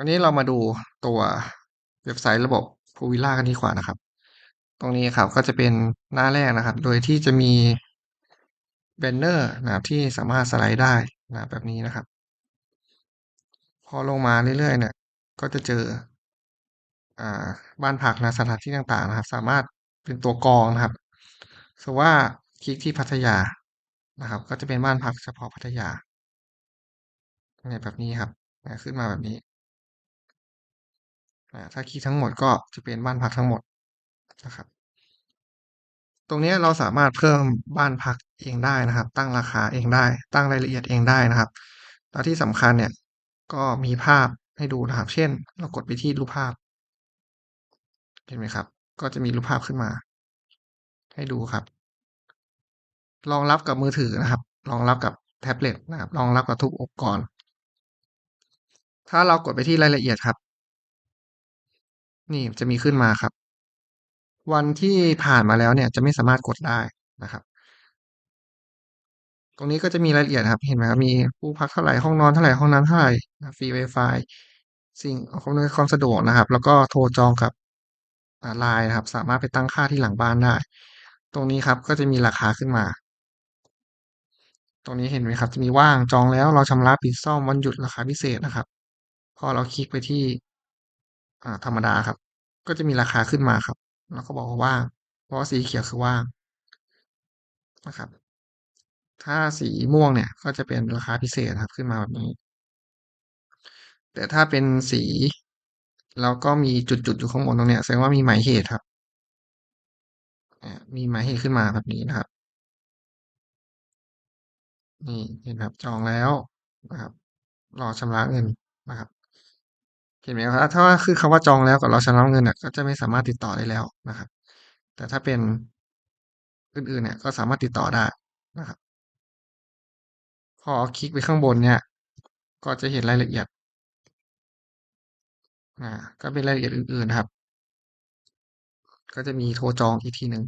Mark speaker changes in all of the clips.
Speaker 1: วันนี้เรามาดูตัวเว็บไซต์ระบบ Provilla กันดีกว่านะครับ ตรงนี้ครับก็จะเป็นหน้าแรกนะครับ โดยที่จะมีแบนเนอร์นะครับที่สามารถสไลด์ได้นะแบบนี้นะครับ พอลงมาเรื่อยๆเนี่ย ก็จะเจออ่าบ้านพักนะสถานที่ต่างๆนะครับ สามารถเป็นตัวกรองนะครับสมมติว่าคลิกที่พัทยานะครับ ก็จะเป็นบ้านพักเฉพาะพัทยาเนี่ยแบบนี้ครับขึ้นมาแบบนี้ ถ้าคลิกทั้งหมดก็จะเป็นบ้านพักทั้งหมดนะครับ ตรงนี้เราสามารถเพิ่มบ้านพักเองได้นะครับ ตั้งราคาเองได้ ตั้งรายละเอียดเองได้นะครับแล้วที่สำคัญเนี่ยก็มีภาพให้ดูนะครับ เช่น เรากดไปที่รูปภาพ เห็นไหมครับ ก็จะมีรูปภาพขึ้นมา ให้ดูครับรองรับกับมือถือนะครับรองรับกับแท็บเล็ตนะครับรองรับกับทุกอุปกรณ์ ถ้าเรากดไปที่รายละเอียดครับ นี่จะมีขึ้นมาครับ วันที่ผ่านมาแล้วเนี่ยจะไม่สามารถกดได้นะครับ ตรงนี้ก็จะมีรายละเอียดครับ เห็นไหมครับมีผู้พักเท่าไหร่ห้องนอนเท่าไหร่ห้องน้ำเท่าไหร่ฟรีไวฟสิ่งอำนวยความสะดวกนะครับ แล้วก็โทรจองกับอ่า LINE นะครับ สามารถไปตั้งค่าที่หลังบ้านได้ ตรงนี้ครับก็จะมีราคาขึ้นมา ตรงนี้เห็นไหมครับ จะมีว่างจองแล้วรอชำระปิดซ่อมวันหยุดราคาพิเศษนะครับ พอเราคลิกไปที่ อ่า ธรรมดาครับ ก็จะมีราคาขึ้นมาครับ แล้วก็บอกว่าว่าง เพราะสีเขียวคือว่างนะครับ ถ้าสีม่วงเนี่ย ก็จะเป็นราคาพิเศษครับขึ้นมาแบบนี้ แต่ถ้าเป็นสีแล้วก็มีจุดๆอยู่ข้างบนตรงเนี้ยแสดงว่ามีหมายเหตุครับมีหมายเหตุขึ้นมาแบบนี้นะครับ นี่เห็นครับจองแล้วนะครับ รอชำระเงินนะครับ เห็นไหมครับ ถ้าว่าขึ้นคำว่าจองแล้วกับเรอชำระเงินเนี่ยก็จะไม่สามารถติดต่อได้แล้วนะครับ แต่ถ้าเป็นอื่นๆเนี่ยก็สามารถติดต่อได้นะครับ พอคลิกไปข้างบนเนี่ย ก็จะเห็นรายละเอียดอ่าก็เป็นรายละเอียดอื่นๆนะครับ ก็จะมีโทรจองอีกทีหนึ่ง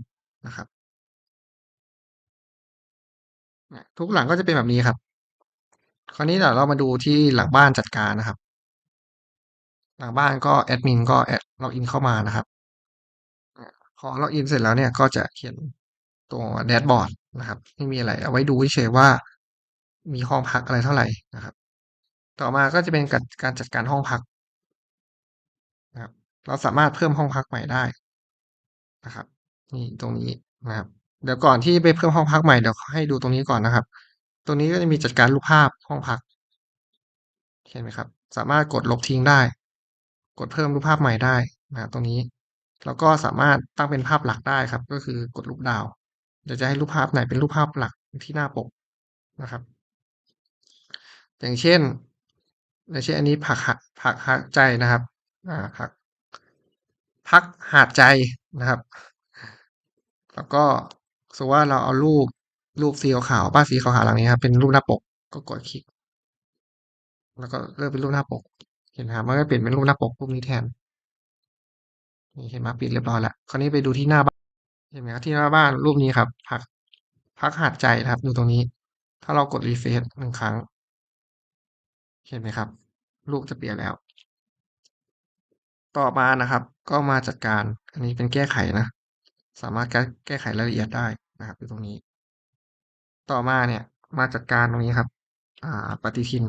Speaker 1: นะครับทุกหลังก็จะเป็นแบบนี้ครับ คราวนี้เดี๋ยวเรามาดูที่หลังบ้านจัดการนะครับ หลังบ้านก็แอดมินก็แอดล็อกอินเข้ามานะครับพอล็อกอินเสร็จแล้วเนี่ยก็จะเห็นตัวแดชบอร์ดนะครับไม่มีอะไรเอาไว้ดูเฉยว่า มีห้องพักอะไรเท่าไหร่นะครับ ต่อมาก็จะเป็นกัดการจัดการห้องพักนะครับเราสามารถเพิ่มห้องพักใหม่ได้นะครับ นี่ตรงนี้นะครับ เดี๋ยวก่อนที่ไปเพิ่มห้องพักใหม่เดี๋ยวให้ดูตรงนี้ก่อนนะครับ ตรงนี้ก็จะมีจัดการรูปภาพห้องพักเห็นไหมครับ สามารถกดลบทิ้งได้ กดเพิ่มรูปภาพใหม่ได้นะครับตรงนี้ แล้วก็สามารถตั้งเป็นภาพหลักได้ครับ ก็คือกดรูปดาวเดี๋ยวจะให้รูปภาพไหนเป็นรูปภาพหลักที่หน้าปกนะครับ อย่างเช่นอย่างเช่นอันนี้ผักหะผักหาดใจนะครับอ่าผักพักหาดใจนะครับ แล้วก็สมมติว่าเราเอารูปรูปสีขาวๆบ้านสีขาวหลังนี้ครับเป็นรูปหน้าปกก็กดคลิก แล้วก็เลือกเป็นรูปหน้าปก ห็นไหมครับมันก็เปลี่ยนเป็นรูปหน้าปกรูปนี้แทนนี่เห็นไหมปิดเรียบร้อยแล้วคราวนี้ไปดูที่หน้าบ้านเห็นไหมครับที่หน้าบ้านรูปนี้ครับผักพักหาดใจนะครับอยู่ตรงนี้ ถ้าเรากด refresh 1ครั้ง เห็นไหมครับ รูปจะเปลี่ยนแล้ว ต่อมานะครับ ก็มาจัดการ อันนี้เป็นแก้ไขนะ สามารถแก้แก้ไขรายละเอียดได้นะครับอยู่ตรงนี้ ต่อมาเนี่ย มาจัดการตรงนี้ครับ อ่า ปฏิทิน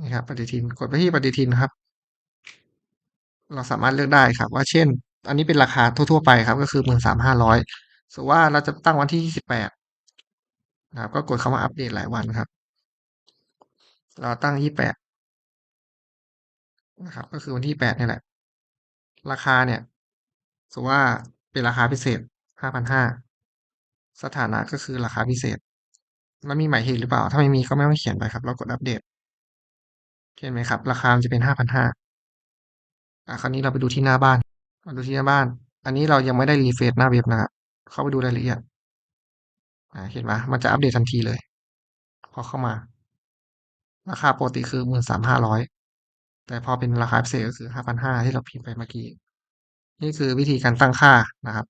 Speaker 1: นี่ครับปฏิทินกดไปที่ปฏิทินครับ เราสามารถเลือกได้ครับ ว่าเช่น อันนี้เป็นราคาทั่วๆไปครับ ก็คือ13,500สมมุติว่าเราจะตั้งวันที่28นะครับ ก็กดคำว่าอัปเดตรายวันครับ เราตั้ง28นะครับ ก็คือวันที่8เนี่แหละ ราคาเนี่ยสมมติว่าเป็นราคาพิเศษ5,500สถานะก็คือราคาพิเศษแล้วมีหมายเหตุหรือเปล่า ถ้าไม่มีก็ไม่ต้องเขียนไปครับ เรากดอัปเดต เห็นไหมครับ ราคาจะเป็น5,500อ่าคราวนี้เราไปดูที่หน้าบ้านมาดูที่หน้าบ้าน อันนี้เรายังไม่ได้ refresh หน้าเว็บนะครับเข้าไปดูรายละเอียดอ่าเห็นไหมมันจะอัปเดตทันทีเลย พอเข้ามา ราคาปกติคือ13,500แต่พอเป็นราคาพิเศษก็คือ5,500ที่เราพิมพ์ไปเมื่อกี้ นี่คือวิธีการตั้งค่านะครับ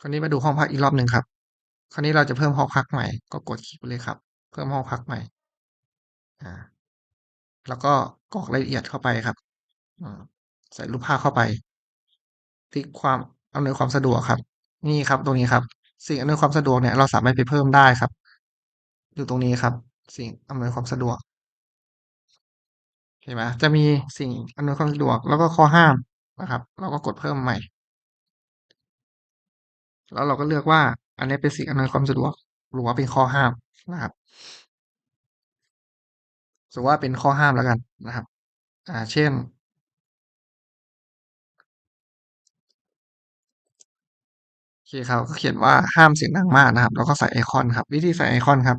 Speaker 1: คราวนี้มาดูห้องพักอีกรอบหนึ่งครับ คราวนี้เราจะเพิ่มห้องพักใหม่ ก็กดคลิกไปเลยครับ เพิ่มห้องพักใหม่ อ่าแล้วก็กรอกรายละเอียดเข้าไปครับใส่รูปภาพเข้าไปติ๊กความอำนวยความสะดวกครับ นี่ครับตรงนี้ครับ สิ่งอำนวยความสะดวกเนี่ยเราสามารถไปเพิ่มได้ครับ อยู่ตรงนี้ครับ สิ่งอำนวยความสะดวกเห็นไหมจะมีสิ่งอำนวยความสะดวกแล้วก็ข้อห้ามนะครับ เราก็กดเพิ่มใหม่ แล้วเราก็เลือกว่า อันนี้เป็นสิ่งอำนวยความสะดวก หรือว่าเป็นข้อห้ามนะครับ สมมติว่าเป็นข้อห้ามแล้วกันนะครับ อ่า เช่น โอเคครับก็เขียนว่าห้ามเสียงดังมากนะครับ แล้วก็ใส่ไอคอนครับ วิธีใส่ไอคอนครับ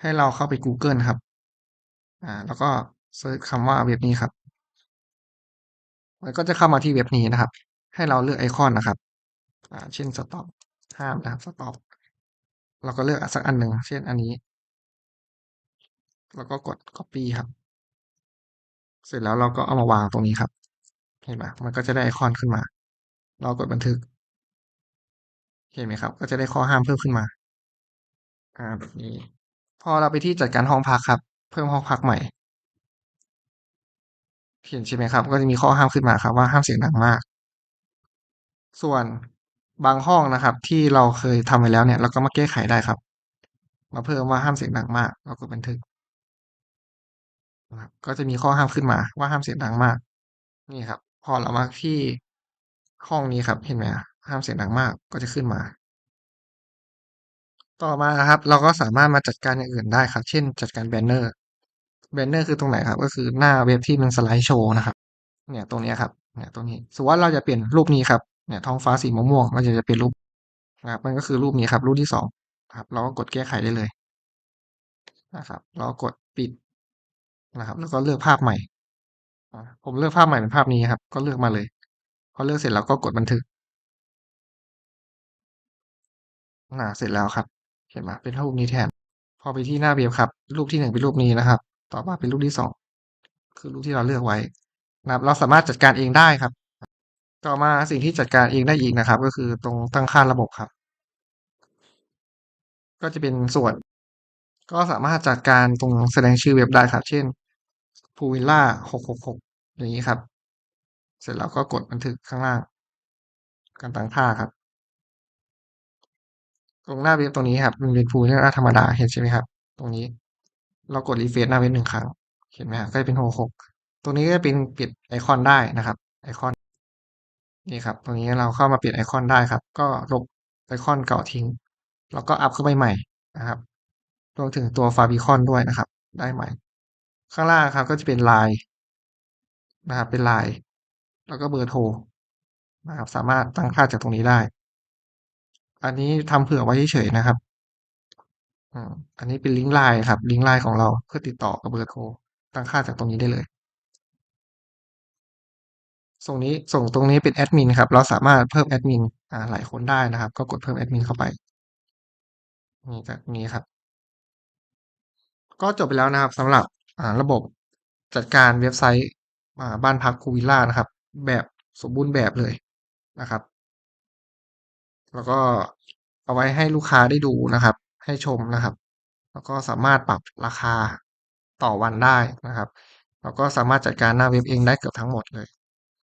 Speaker 1: ให้เราเข้าไปกูเกิลครับ อ่า แล้วก็เซิร์ชคำว่าเว็บนี้ครับมันก็จะเข้ามาที่เว็บนี้นะครับ ให้เราเลือกไอคอนนะครับ อ่า เช่น stop ห้ามนะครับ stop เราก็เลือกสักอันหนึ่ง เช่นอันนี้ แล้วก็กด copy ครับ เสร็จแล้วเราก็เอามาวางตรงนี้ครับ เห็นไหมมันก็จะได้ไอคอนขึ้นมา เรากดบันทึก เห็นไหมครับ ก็จะได้ข้อห้ามเพิ่มขึ้นมา อ่าแบบนี้ พอเราไปที่จัดการห้องพักครับ เพิ่มห้องพักใหม่ เห็นใช่ไหมครับ ก็จะมีข้อห้ามขึ้นมาครับ ว่าห้ามเสียงดังมาก ส่วนบางห้องนะครับ ที่เราเคยทำไว้แล้วเนี่ย เราก็มาแก้ไขได้ครับ มาเพิ่มว่าห้ามเสียงดังมาก เรากดบันทึก นะครับ ก็จะมีข้อห้ามขึ้นมาว่าห้ามเสียงดังมาก นี่ครับ พอเรามาที่ห้องนี้ครับ เห็นไหมห้ามเสียงดังมากก็จะขึ้นมา ต่อมาครับ เราก็สามารถมาจัดการอย่างอื่นได้ครับ เช่น จัดการแบนเนอร์ แบนเนอร์คือตรงไหนครับ ก็คือหน้าเว็บที่มันสไลด์โชว์นะครับ เนี่ยตรงนี้ครับ เนี่ยตรงนี้ สมมติว่าเราจะเปลี่ยนรูปนี้ครับ เนี่ยท้องฟ้าสีม่วงเราอยากจะเปลี่ยนรูปนะครับ มันก็คือรูปนี้ครับ รูปที่สองครับ เราก็กดแก้ไขได้เลยนะครับ เรากดปิด นะครับ แล้วก็เลือกภาพใหม่ผมเลือกภาพใหม่เป็นภาพนี้ครับ ก็เลือกมาเลย พอเลือกเสร็จเราก็กดบันทึกอ่าเสร็จแล้วครับเห็นไหมเป็นรูปนี้แทน พอไปที่หน้าเว็บครับ รูปที่หนึ่งเป็นรูปนี้นะครับ ต่อมาเป็นรูปที่สองคือรูปที่เราเลือกไว้นะครับ เราสามารถจัดการเองได้ครับ ต่อมาสิ่งที่จัดการเองได้อีกนะครับ ก็คือตรงตั้งค่าระบบครับ ก็จะเป็นส่วน ก็สามารถจัดการตรงแสดงชื่อเว็บได้ครับ เช่น Puvilla 666อย่างนี้ครับ เสร็จแล้วก็กดบันทึกข้างล่าง การตั้งค่าครับ ตรงหน้าเว็บตรงนี้ครับ มันเป็น Puvilla ธรรมดาเห็นใช่ไหมครับ ตรงนี้ เรากด refresh หน้าเว็บหนึ่งครั้ง เห็นไหมครับก็จะเป็น66ตรงนี้ก็จะเป็นเปลี่ยนไอคอนได้นะครับไอคอนนี่ครับ ตรงนี้เราเข้ามาเปลี่ยนไอคอนได้ครับ ก็ลบไอคอนเก่าทิ้ง แล้วก็อัพเข้าไปใหม่นะครับรวมถึงตัว favicon ด้วยนะครับ ได้ใหม่ ข้างล่างครับ ก็จะเป็นไลน์นะครับเป็นไลน์แล้วก็เบอร์โทรนะครับสามารถตั้งค่าจากตรงนี้ได้ อันนี้ทำเผื่อไว้เฉยๆนะครับอันนี้เป็นลิงก์ไลน์ครับ ลิงก์ไลน์ของเราเพื่อติดต่อกับเบอร์โทรตั้งค่าจากตรงนี้ได้เลย ส่งนี้ส่งตรงนี้เป็นแอดมินครับ เราสามารถเพิ่มแอดมินหลายคนได้นะครับ ก็กดเพิ่มแอดมินเข้าไปนี่จากนี้ครับ ก็จบไปแล้วนะครับสำหรับ ระบบจัดการเว็บไซต์บ้านพักคูวิลล่านะครับ แบบสมบูรณ์แบบเลยนะครับ แล้วก็เอาไว้ให้ลูกค้าได้ดูนะครับ ให้ชมนะครับ แล้วก็สามารถปรับราคาต่อวันได้นะครับ แล้วก็สามารถจัดการหน้าเว็บเองได้เกือบทั้งหมดเลย